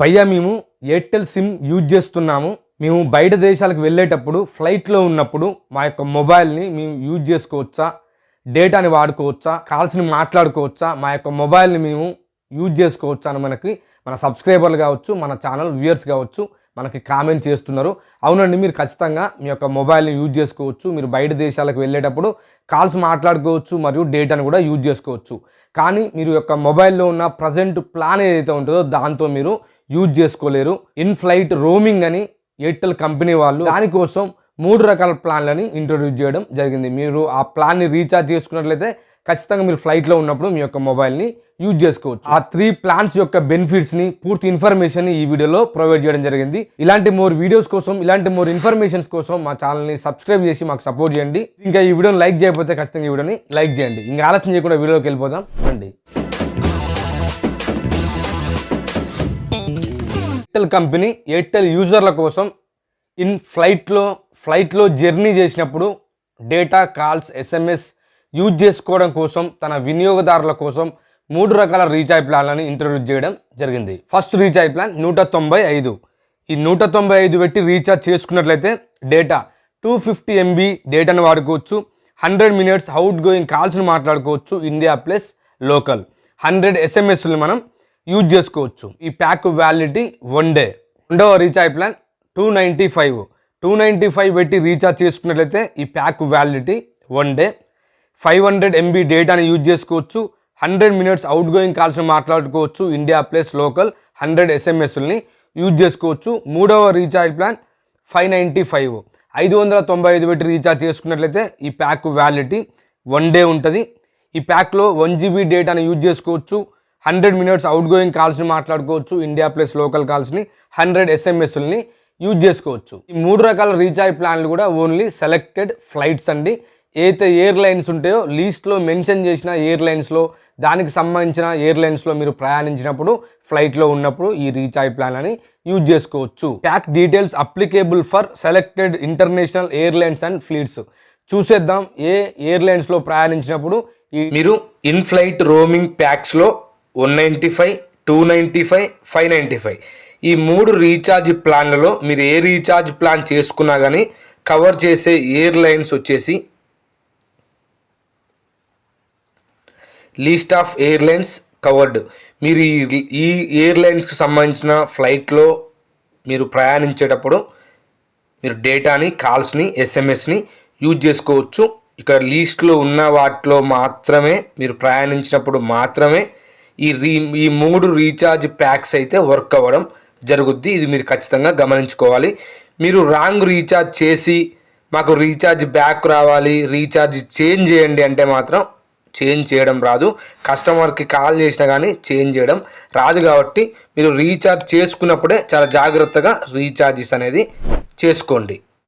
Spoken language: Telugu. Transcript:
భయ్యా మేము ఎయిర్టెల్ సిమ్ యూజ్ చేస్తున్నాము. మేము బయట దేశాలకు వెళ్ళేటప్పుడు ఫ్లైట్లో ఉన్నప్పుడు మా యొక్క మొబైల్ని మేము యూజ్ చేసుకోవచ్చా? డేటాని వాడుకోవచ్చా? కాల్స్ని మాట్లాడుకోవచ్చా? మా యొక్క మొబైల్ని మేము యూజ్ చేసుకోవచ్చా అని మనకి మన సబ్స్క్రైబర్లు కావచ్చు మన ఛానల్ వ్యూయర్స్ కావచ్చు మనకి కామెంట్ చేస్తున్నారు. అవునండి మీరు ఖచ్చితంగా మీ యొక్క మొబైల్ని యూజ్ చేసుకోవచ్చు. మీరు బయట దేశాలకు వెళ్ళేటప్పుడు కాల్స్ మాట్లాడుకోవచ్చు మరియు డేటాను కూడా యూజ్ చేసుకోవచ్చు. కానీ మీరు యొక్క మొబైల్లో ఉన్న ప్రజెంట్ ప్లాన్ ఏదైతే ఉంటుందో దాంతో మీరు యూజ్ చేసుకోలేరు. ఇన్ ఫ్లైట్ రోమింగ్ అని ఎయిర్టెల్ కంపెనీ వాళ్ళు దానికోసం మూడు రకాల ప్లాన్లని ఇంట్రొడ్యూస్ చేయడం జరిగింది. మీరు ఆ ప్లాన్ని రీఛార్జ్ చేసుకున్నట్లయితే ఖచ్చితంగా మీరు ఫ్లైట్లో ఉన్నప్పుడు మీ యొక్క మొబైల్ని యూజ్ చేసుకోవచ్చు. ఆ త్రీ ప్లాన్స్ యొక్క బెనిఫిట్స్ని పూర్తి ఇన్ఫర్మేషన్ని ఈ వీడియోలో ప్రొవైడ్ చేయడం జరిగింది. ఇలాంటి మోర్ వీడియోస్ కోసం ఇలాంటి మోర్ ఇన్ఫర్మేషన్స్ కోసం మా ఛానల్ని సబ్స్క్రైబ్ చేసి మాకు సపోర్ట్ చేయండి. ఇంకా ఈ వీడియోని లైక్ చేయకపోతే ఖచ్చితంగా ఈ వీడియోని లైక్ చేయండి. ఇంకా ఆలస్యం చేయకుండా వీడియోకి వెళ్ళిపోదాం. రండి. ఎయిర్టెల్ కంపెనీ ఎయిర్టెల్ యూజర్ల కోసం ఇన్ ఫ్లైట్లో ఫ్లైట్లో జర్నీ చేసినప్పుడు డేటా కాల్స్ ఎస్ఎంఎస్ యూజ్ చేసుకోవడం కోసం తన వినియోగదారుల కోసం మూడు రకాల రీఛార్జ్ ప్లాన్లను ఇంట్రడ్యూస్ చేయడం జరిగింది. ఫస్ట్ రీఛార్జ్ ప్లాన్ నూట తొంభై ఐదు. ఈ నూట తొంభై ఐదు పెట్టి రీఛార్జ్ చేసుకున్నట్లయితే డేటా టూ ఫిఫ్టీ ఎంబీ డేటాను వాడుకోవచ్చు. హండ్రెడ్ మినిట్స్ అవుట్ గోయింగ్ కాల్స్ని మాట్లాడుకోవచ్చు. India plus local. హండ్రెడ్ ఎస్ఎంఎస్లు మనం యూజ్ చేసుకోవచ్చు. ఈ ప్యాక్ వ్యాలిడిటీ వన్ డే. రెండవ recharge plan two ninety five. Two ninety five పెట్టి రీఛార్జ్ చేసుకున్నట్లయితే ఈ pack validity one day. Five hundred MB డేటాని యూజ్ చేసుకోవచ్చు. హండ్రెడ్ మినిట్స్ అవుట్ గోయింగ్ కాల్స్ని మాట్లాడుకోవచ్చు. ఇండియా ప్లస్ లోకల్ హండ్రెడ్ ఎస్ఎంఎస్ని యూజ్ చేసుకోవచ్చు. మూడవ recharge plan five ninety five. ఐదు వందల తొంభై ఐదు పెట్టి రీఛార్జ్ చేసుకున్నట్లయితే ఈ ప్యాక్ వ్యాలిడిటీ వన్ డే ఉంటుంది. ఈ ప్యాక్లో వన్ జీబీ డేటాని యూజ్ చేసుకోవచ్చు. హండ్రెడ్ మినిట్స్ అవుట్ గోయింగ్ కాల్స్ని మాట్లాడుకోవచ్చు ఇండియా ప్లస్ లోకల్ కాల్స్ని హండ్రెడ్ ఎస్ఎంఎస్ని యూజ్ చేసుకోవచ్చు. ఈ మూడు రకాల రీఛార్జ్ ప్లాన్లు కూడా ఓన్లీ సెలెక్టెడ్ ఫ్లైట్స్ అండి. ఏదైతే ఎయిర్లైన్స్ ఉంటాయో లీస్ట్లో మెన్షన్ చేసిన ఎయిర్లైన్స్లో దానికి సంబంధించిన ఎయిర్లైన్స్లో మీరు ప్రయాణించినప్పుడు ఫ్లైట్లో ఉన్నప్పుడు ఈ రీఛార్జ్ ప్లాన్ అని యూజ్ చేసుకోవచ్చు. Pack details applicable for selected international airlines and fleets. చూసేద్దాం ఏ ఎయిర్లైన్స్లో ప్రయాణించినప్పుడు ఈ మీరు in flight roaming ప్యాక్స్లో one ninety five two ninety five five ninety five. ఈ మూడు రీఛార్జ్ ప్లాన్లలో మీరు ఏ రీఛార్జ్ ప్లాన్ చేసుకున్నా కానీ కవర్ చేసే ఎయిర్లైన్స్ వచ్చేసి లీస్ట్ ఆఫ్ ఎయిర్లైన్స్ కవర్డ్. మీరు ఈ ఎయిర్లైన్స్కి సంబంధించిన ఫ్లైట్లో మీరు ప్రయాణించేటప్పుడు మీరు డేటాని కాల్స్ని ఎస్ఎంఎస్ని యూజ్ చేసుకోవచ్చు. ఇక్కడ లీస్ట్లో ఉన్న వాటిలో మాత్రమే మీరు ప్రయాణించినప్పుడు మాత్రమే ఈ రీ ఈ మూడు రీఛార్జ్ ప్యాక్స్ అయితే వర్క్ అవ్వడం జరుగుద్ది. ఇది మీరు ఖచ్చితంగా గమనించుకోవాలి. మీరు రాంగ్ రీఛార్జ్ చేసి మాకు రీఛార్జ్ బ్యాక్ రావాలి రీఛార్జ్ చేంజ్ చేయండి అంటే మాత్రం చేంజ్ చేయడం రాదు. కస్టమర్కి కాల్ చేసినా కానీ చేంజ్ చేయడం రాదు కాబట్టి మీరు రీఛార్జ్ చేసుకున్నప్పుడే చాలా జాగ్రత్తగా రీఛార్జెస్ అనేది చేసుకోండి.